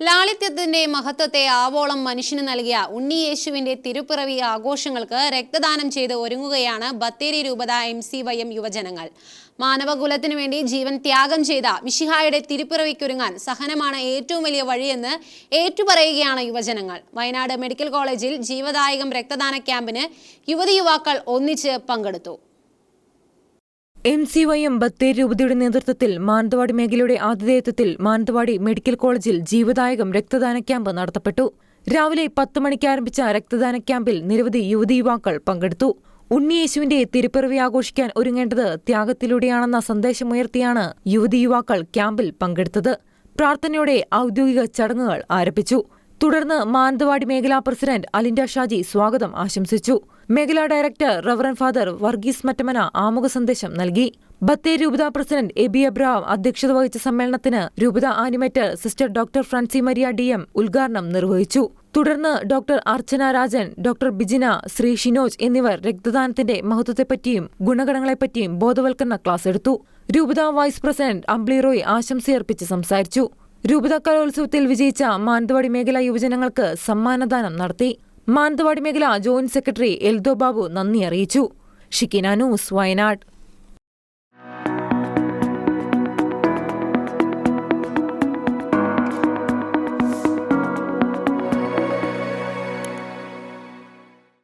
ലാളിത്യത്തിന്റെ മഹത്വത്തെ ആവോളം മനുഷ്യന് നൽകിയ ഉണ്ണിയേശുവിന്റെ തിരുപ്പിറവി ആഘോഷങ്ങൾക്ക് രക്തദാനം ചെയ്ത് ഒരുങ്ങുകയാണ് ബത്തേരി രൂപത എം സി വൈ എം യുവജനങ്ങൾ. മാനവകുലത്തിനു വേണ്ടി ജീവൻ ത്യാഗം ചെയ്ത മിഷിഹായുടെ തിരുപ്പിറവിക്കൊരുങ്ങാൻ സഹനമാണ് ഏറ്റവും വലിയ വഴിയെന്ന് ഏറ്റുപറയുകയാണ് യുവജനങ്ങൾ. വയനാട് മെഡിക്കൽ കോളേജിൽ ജീവദായകം രക്തദാന ക്യാമ്പിന് യുവതി യുവാക്കൾ ഒന്നിച്ച് പങ്കെടുത്തു. M C Y M Bathery രൂപതയുടെ നേതൃത്വത്തിൽ മാനന്തവാടി മേഖലയുടെ ആതിഥേയത്വത്തിൽ മാനന്തവാടി മെഡിക്കൽ കോളേജിൽ ജീവദായകം രക്തദാന ക്യാമ്പ് നടത്തപ്പെട്ടു. രാവിലെ പത്ത് മണിക്ക് ആരംഭിച്ച രക്തദാന ക്യാമ്പിൽ നിരവധി യുവതി യുവാക്കൾ പങ്കെടുത്തു. ഉണ്ണിയേശുവിന്റെ തിരുപ്പിറവി ആഘോഷിക്കാൻ ഒരുങ്ങേണ്ടത് ത്യാഗത്തിലൂടെയാണെന്ന സന്ദേശമുയർത്തിയാണ് യുവതി യുവാക്കൾ ക്യാമ്പിൽ പങ്കെടുത്തത്. പ്രാർത്ഥനയോടെ ഔദ്യോഗിക ചടങ്ങുകൾ ആരംഭിച്ചു. തുടർന്ന് മാനന്തവാടി മേഖലാ പ്രസിഡന്റ് അലിൻഡ ഷാജി സ്വാഗതം ആശംസിച്ചു. മേഖലാ director reverend father Varghese Mattamana ആമുഖ സന്ദേശം നൽകി. ബത്തേരി രൂപത പ്രസിഡന്റ് എബി അബ്രഹാം അധ്യക്ഷത വഹിച്ച സമ്മേളനത്തിന് രൂപത animator sister doctor Francy Maria D M ഉദ്ഘാടനം നിർവഹിച്ചു. തുടർന്ന് ഡോക്ടർ അർച്ചന രാജൻ ഡോക്ടർ ബിജിന ശ്രീ ഷിനോജ് എന്നിവർ രക്തദാനത്തിന്റെ മഹത്വത്തെപ്പറ്റിയും ഗുണഗണങ്ങളെപ്പറ്റിയും ബോധവൽക്കരണ ക്ലാസ് എടുത്തു. രൂപത വൈസ് പ്രസിഡന്റ് അംബ്ലി റോയ് ആശംസയർപ്പിച്ച് സംസാരിച്ചു. രൂപത കലോത്സവത്തിൽ വിജയിച്ച മാനന്തവാടി മേഖലാ യുവജനങ്ങൾക്ക് സമ്മാനദാനം നടത്തി. മാനന്തവാടി മേഖല ജോയിന്റ് സെക്രട്ടറി എൽദോ ബാബു നന്ദി അറിയിച്ചു. ഷിക്കിന ന്യൂസ് വയനാട്.